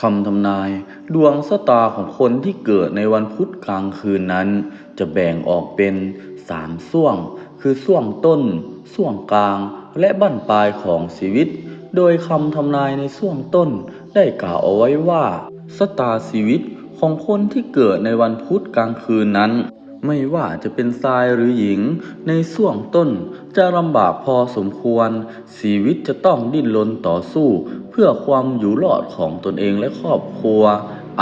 คำทำนายดวงชะตาของคนที่เกิดในวันพุธกลางคืนนั้น จะแบ่งออกเป็นสามส่วง คือส่วงต้นส่วงกลาง และบั้นปลายของชีวิต โดยคำทำนายในส่วงต้นได้กล่าวเอาไว้ว่าชะตาชีวิตของคนที่เกิดในวันพุธกลางคืนนั้น ไม่ว่าจะเป็นชายหรือหญิง ในส่วงต้นจะลำบากพอสมควร ชีวิตจะต้องดิ้นรนต่อสู้ เพื่อความอยู่รอดของตนเองและครอบครัว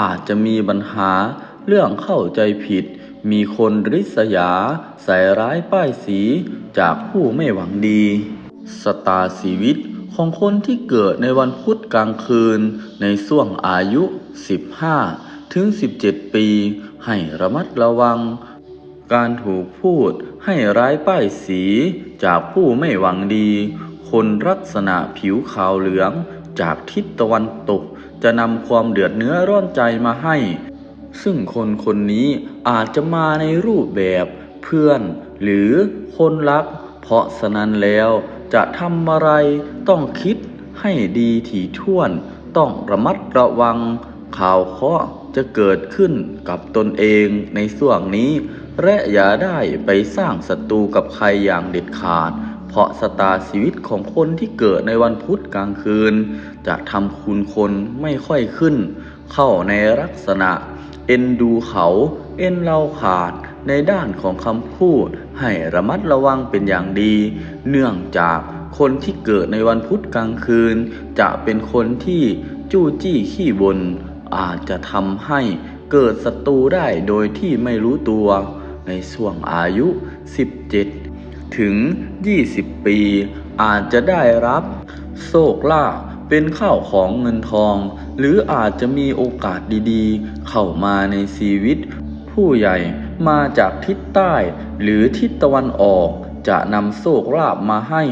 อาจจะมีปัญหา เรื่องเข้าใจผิด มีคนริษยา ใส่ร้ายป้ายสีจากผู้ไม่หวังดีสตาชีวิตของคนที่เกิดในวันพุธกลางคืน ในช่วงอายุ 15 ถึง 17 ปี ให้ระมัดระวัง การถูกพูดให้ร้ายป้ายสีจากผู้ไม่หวังดี คนลักษณะผิวขาวเหลืองจากทิศตะวันตก จะนำความเดือดเนื้อร้อนใจมาให้ ซึ่งคนคนนี้อาจจะมาในรูปแบบเพื่อน หรือคนรัก เพราะฉะนั้นแล้วจะทำอะไรต้องคิดให้ดีถี่ถ้วน ต้องระมัดระวัง ข่าวเคราะห์จะเกิดขึ้นกับตนเองในช่วงนี้ และอย่าได้ไปสร้างศัตรูกับใครอย่างเด็ดขาด เพราะสตาชีวิตของคนที่เกิดในวันพุธกลางคืน จะทำคุณคนไม่ค่อยขึ้น เข้าในลักษณะ เอ็นดูเขาเอ็นเราขาดในด้านของคำพูด ให้ระมัดระวังเป็นอย่างดี เนื่องจากคนที่เกิดในวันพุธกลางคืน จะเป็นคนที่จู้จี้ขี้บน อาจจะทำให้เกิดศัตรูได้โดยที่ไม่รู้ตัว ในช่วงอายุ 17 ถึง 20 ปี อาจจะได้รับ โชคลาภเป็นข้าวของเงินทอง หรืออาจจะมีโอกาสดีๆ เข้ามาในชีวิต ผู้ใหญ่มาจากทิศใต้ หรือทิศตะวันออก จะนำโชคลาภมาให้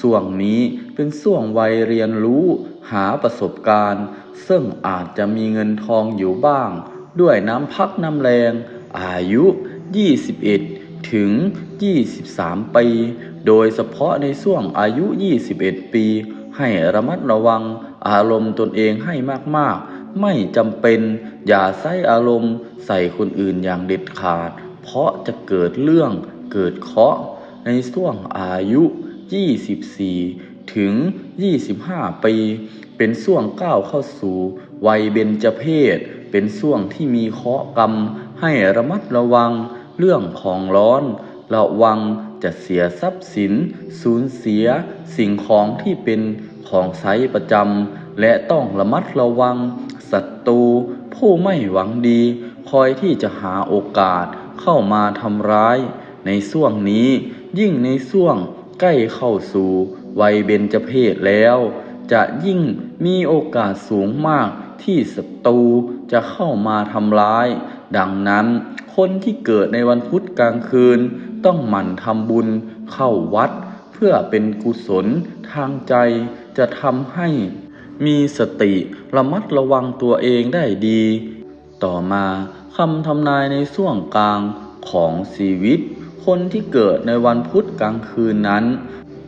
ส่วงนี้เป็นส่วงวัยเรียนรู้ หาประสบการณ์ ซึ่งอาจจะมีเงินทองอยู่บ้าง ด้วยน้ำพักน้ำแรง อายุ 21 ถึง 23 ปี โดยเฉพาะในช่วงอายุ 21 ปี ให้ระมัดระวังอารมณ์ตนเองให้มากๆ ไม่จำเป็นอย่าใส่อารมณ์ใส่คนอื่นอย่างเด็ดขาด เพราะจะเกิดเรื่องเกิดเคราะห์ในช่วงอายุ 24ถึง 25 ปี เป็นช่วงก้าวเข้าสู่วัยเบญจเพศ เป็นช่วงที่มีเคราะห์กรรมให้ระมัดระวัง เรื่องของร้อนระวังจะเสียทรัพย์สิน สูญเสียสิ่งของที่เป็นของใช้ประจำ และต้องระมัดระวังศัตรูผู้ไม่หวังดี คอยที่จะหาโอกาสเข้ามาทำร้าย ในช่วงนี้ยิ่งในช่วงใกล้เข้าสู่วัยเบญจเพศแล้ว จะยิ่งมีโอกาสสูงมากที่ศัตรูจะเข้ามาทำร้าย ดังนั้นคนที่เกิดในวันพุธกลางคืน ต้องหมั่นทำบุญเข้าวัด เพื่อเป็นกุศลทางใจจะทำให้มีสติระมัดระวังตัวเองได้ดี ต่อมาคำทำนายในช่วงกลางของชีวิต คนที่เกิดในวันพุธกลางคืนนั้น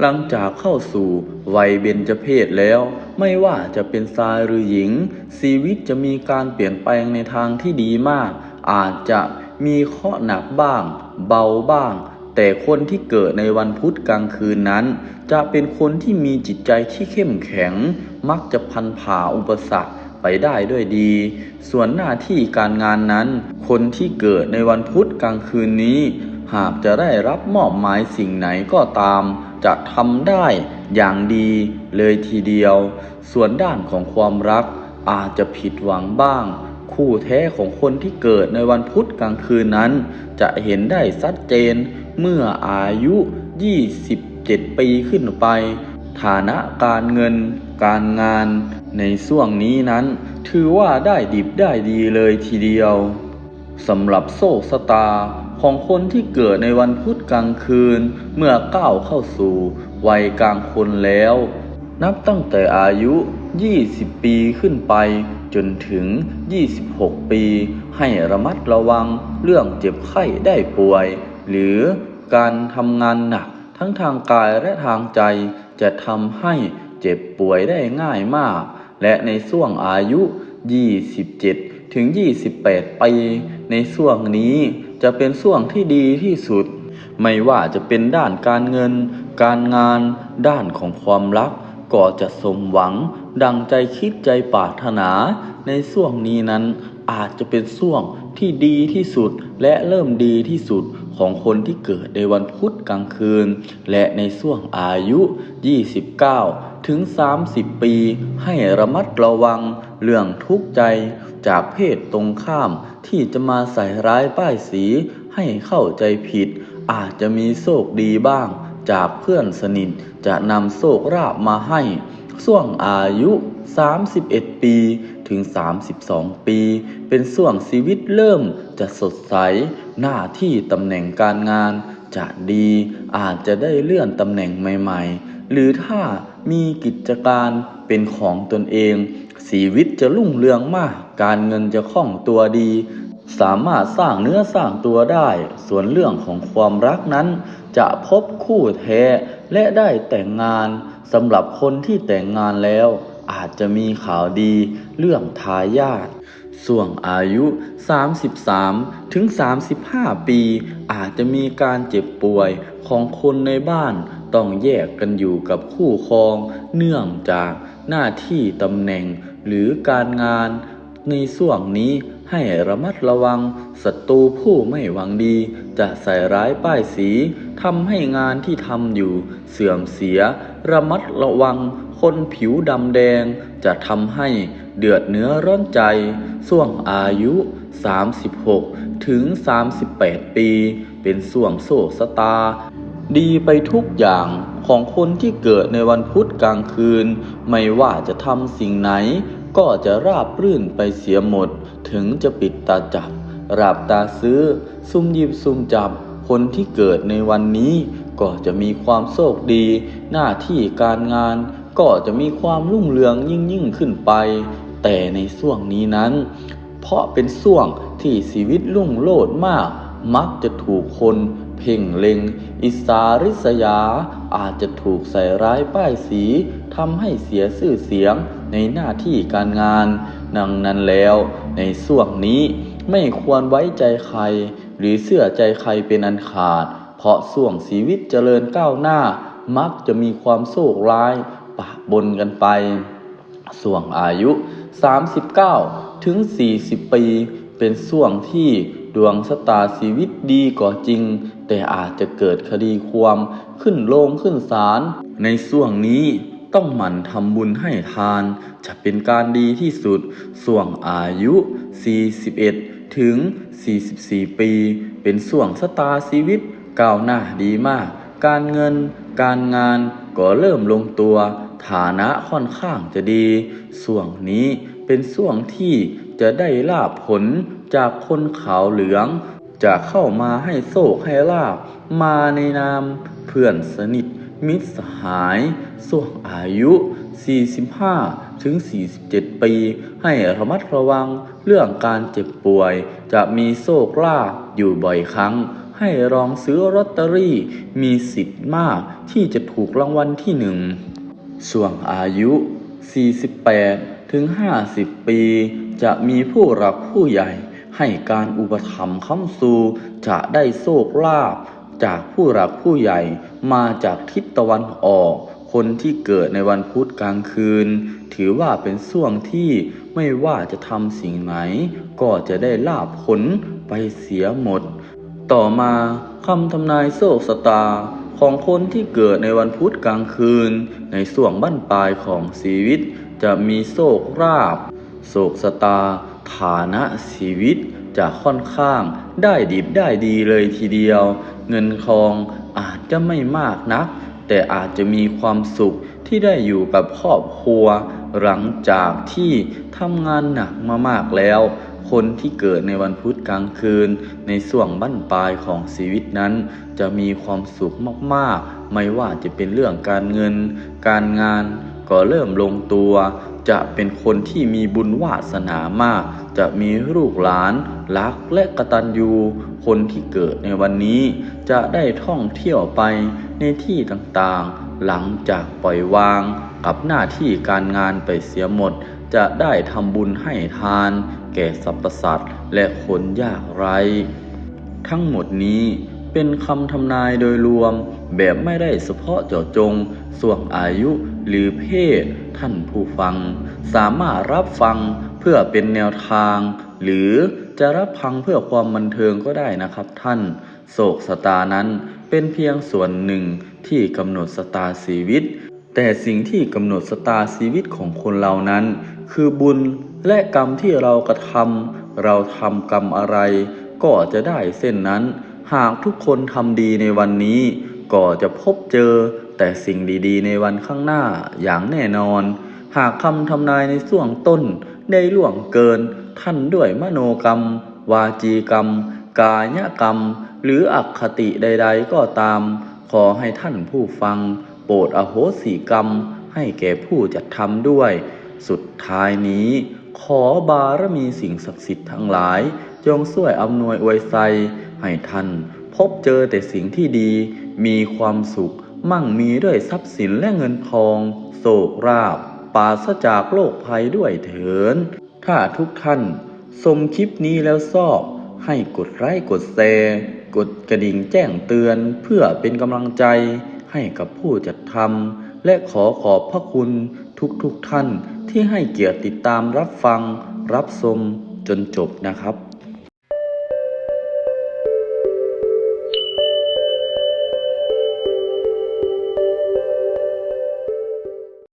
หลังจากเข้าสู่วัยเบญจเพศแล้ว ไม่ว่าจะเป็นชายหรือหญิง ชีวิตจะมีการเปลี่ยนแปลงในทางที่ดีมาก อาจจะมีเคราะห์หนักบ้าง เบาบ้าง แต่คนที่เกิดในวันพุธกลางคืนนั้น จะเป็นคนที่มีจิตใจที่เข้มแข็ง มักจะพันผ่าอุปสรรคไปได้ด้วยดี ส่วนหน้าที่การงานนั้น คนที่เกิดในวันพุธกลางคืนนี้ หากจะได้รับมอบหมายสิ่งไหนก็ตาม จะทำได้อย่างดีเลยทีเดียว ส่วนด้านของความรักอาจจะผิดหวังบ้าง คู่แท้ของคนที่เกิดในวันพุธกลางคืนนั้น จะเห็นได้ชัดเจนเมื่ออายุ 27 ปีขึ้นไป ฐานะการเงิน การงาน ในช่วงนี้นั้น ถือว่าได้ดิบได้ดีเลยทีเดียวสำหรับโชคชะตาของคนที่เกิดในวันพุธกลางคืน เมื่อก้าวเข้าสู่วัยกลางคนแล้ว นับตั้งแต่อายุ 20 ปีขึ้นไป จนถึง 26 ปี ให้ระมัดระวังเรื่องเจ็บไข้ได้ป่วย หรือการทำงานหนักทั้งทางกายและทางใจ จะทำให้เจ็บป่วยได้ง่ายมาก และในช่วงอายุ 27 ถึง 28 ปี ในช่วงนี้จะเป็นช่วงที่ดีที่สุด ไม่ว่าจะเป็นด้านการเงิน การงาน ด้านของความรัก ก็จะสมหวัง ดังใจคิดใจปรารถนา ในช่วงนี้นั้นอาจจะเป็นช่วงที่ดีที่สุดและเริ่มดีที่สุดของคนที่เกิดในวันพุธกลางคืน และในช่วงอายุ 29 ถึง 30 ปี ให้ระมัดระวังเรื่องทุกข์ใจจากเพศตรงข้ามที่จะมาใส่ร้ายป้ายสีให้เข้าใจผิด อาจจะมีโชคดีบ้าง จากเพื่อนสนิทจะนำโชคราบมาให้ ช่วงอายุ 31 ปี ถึง 32 ปี เป็นช่วงชีวิตเริ่มจะสดใส หน้าที่ตำแหน่งการงาน จะดีอาจจะได้เลื่อนตำแหน่งใหม่ ๆ หรือถ้ามีกิจการเป็นของตนเอง ชีวิตจะรุ่งเรืองมาก การเงินจะคล่องตัวดี สามารถสร้างเนื้อสร้างตัวได้ ส่วนเรื่องของความรักนั้น จะพบคู่แท้และได้แต่งงาน สำหรับคนที่แต่งงานแล้ว อาจจะมีข่าวดีเรื่องทายาทส่วงอายุ 33 ถึง 35 ปี อาจจะมีการเจ็บป่วยของคนในบ้าน ต้องแยกกันอยู่กับคู่ครอง เนื่องจากหน้าที่ตำแหน่งหรือการงานในส่วงนี้ ให้ระมัดระวังศัตรูผู้ไม่หวังดี จะใส่ร้ายป้ายสีทำให้งานที่ทำอยู่ เสื่อมเสีย ระมัดระวัง คนผิวดำแดง จะทำให้เดือดเนื้อร้อนใจส่วงอายุ 36 ถึง 38 ปี เป็นส่วงโศกสตา ดีไปทุกอย่าง ของคนที่เกิดในวันพุธกลางคืน ไม่ว่าจะทำสิ่งไหน ก็จะราบรื่นไปเสียหมด ถึงจะปิดตาจับราบตาซื้อ ซุ่มยิบซุ่มจับ คนที่เกิดในวันนี้ ก็จะมีความโชคดี หน้าที่การงาน ก็จะมีความรุ่งเรืองยิ่งยิ่งขึ้นไป แต่ในช่วงนี้นั้น เพราะเป็นช่วงที่ชีวิตรุ่งโรจน์มาก มักจะถูกคน เพ่งเล็ง อิสาริษยา อาจจะถูกใส่ร้ายป้ายสีทำให้เสียชื่อเสียงในหน้าที่การงาน ดังนั้นแล้วในช่วงนี้ไม่ควรไว้ใจใคร หรือเชื่อใจใครเป็นอันขาด เพราะช่วงชีวิตเจริญก้าวหน้า มักจะมีความโศกร้ายปะปนกันไป ส่วงอายุ 39 ถึง 40 ปี เป็นส่วงที่ ดวงชะตาชีวิตดีก็จริง แต่อาจจะเกิดคดีความขึ้นโรงขึ้นศาลในส่วงนี้ต้องหมั่นทำบุญให้ทาน จะเป็นการดีที่สุดส่วงอายุ 41 ถึง 44 ปี เป็นส่วงชะตาชีวิตก้าวหน้าดีมาก การเงิน การงานก็เริ่มลงตัว ฐานะค่อนข้างจะดี ส่วงนี้เป็นส่วงที่จะได้ลาบผล จากคนขาวเหลือง จะเข้ามาให้โศกให้ลาบ มาในนามเพื่อนสนิท มิตรสหายส่วงอายุ 45 ถึง 47 ปี ให้ระมัดระวังเรื่องการเจ็บป่วย จะมีโชคลาภอยู่บ่อยครั้ง ให้ลองซื้อลอตเตอรี่ มีสิทธิ์มากที่จะถูกรางวัลที่หนึ่งช่วงอายุ 48 ถึง 50 ปี จะมีผู้หลักผู้ใหญ่ ให้การอุปถัมภ์ค้ำซูจะได้โชคลาภจากผู้หลักผู้ใหญ่มาจากทิศตะวันออก คนที่เกิดในวันพุธกลางคืน ถือว่าเป็นช่วงที่ไม่ว่าจะทำสิ่งไหน ก็จะได้ลาภผลไปเสียหมด ต่อมาคำทำนายโชคชะตาของคนที่เกิดในวันพุธกลางคืน ในส่วงบั้นปลายของชีวิต จะมีโชคราบโชคชะตา ฐานะชีวิตจะค่อนข้างได้ดิบได้ดีเลยทีเดียว เงินทองอาจจะไม่มากนัก แต่อาจจะมีความสุขที่ได้อยู่กับครอบครัว หลังจากที่ทำงานหนักมามากแล้ว คนที่เกิดในวันพุธกลางคืน ในส่วงบั้นปลายของชีวิตนั้น จะมีความสุขมากๆ ไม่ว่าจะเป็นเรื่องการเงิน การงานก็เริ่มลงตัว จะเป็นคนที่มีบุญวาสนามาก จะมีลูกหลานรักและกตัญญูคนที่เกิดในวันนี้ จะได้ท่องเที่ยวไปในที่ต่างๆ หลังจากปล่อยวาง กับหน้าที่การงานไปเสียหมด จะได้ทำบุญให้ทาน แก่สรรพสัตว์และคนยากไร้ ทั้งหมดนี้เป็นคำทำนายโดยรวมแบบไม่ได้เฉพาะเจาะจง ส่วงอายุหรือเพศ ท่านผู้ฟัง สามารถรับฟังเพื่อเป็นแนวทาง หรือจะรับฟังเพื่อความบันเทิงก็ได้นะครับท่าน โศกสตานั้นเป็นเพียงส่วนหนึ่งที่กำหนดสตาชีวิต แต่สิ่งที่กำหนดสตาชีวิตของคนเรานั้น คือบุญและกรรมที่เรากระทำเราทำกรรมอะไร ก็จะได้เส้นนั้น หากทุกคนทำดีในวันนี้ ก็จะพบเจอ แต่สิ่งดีๆ ในวันข้างหน้าอย่างแน่นอน หากคำทำนายในส่วงต้นได้ล่วงเกิน ท่านด้วยมโนกรรม วาจีกรรม กายกรรม หรืออคติใด ๆ ก็ตาม ขอให้ท่านผู้ฟัง โปรดอโหสิกรรม ให้แก่ผู้จัดทำด้วย สุดท้ายนี้ขอบารมีสิ่งศักดิ์สิทธิ์ทั้งหลาย จงช่วยอำนวยอวยไซให้ท่าน พบเจอแต่สิ่งที่ดี มีความสุข มั่งมีด้วยทรัพย์สินและเงินทอง โศกราบปราศจากโรคภัยด้วยเถิน ถ้าทุกท่านชมคลิปนี้แล้วชอบ ให้กดไลค์กดแชร์กดกระดิ่งแจ้งเตือนเพื่อเป็นกำลังใจให้กับผู้จัดทำและขอขอบพระคุณทุกๆทท่านที่ให้เกียรติติดตามรับฟัง รับชมจนจบนะครับ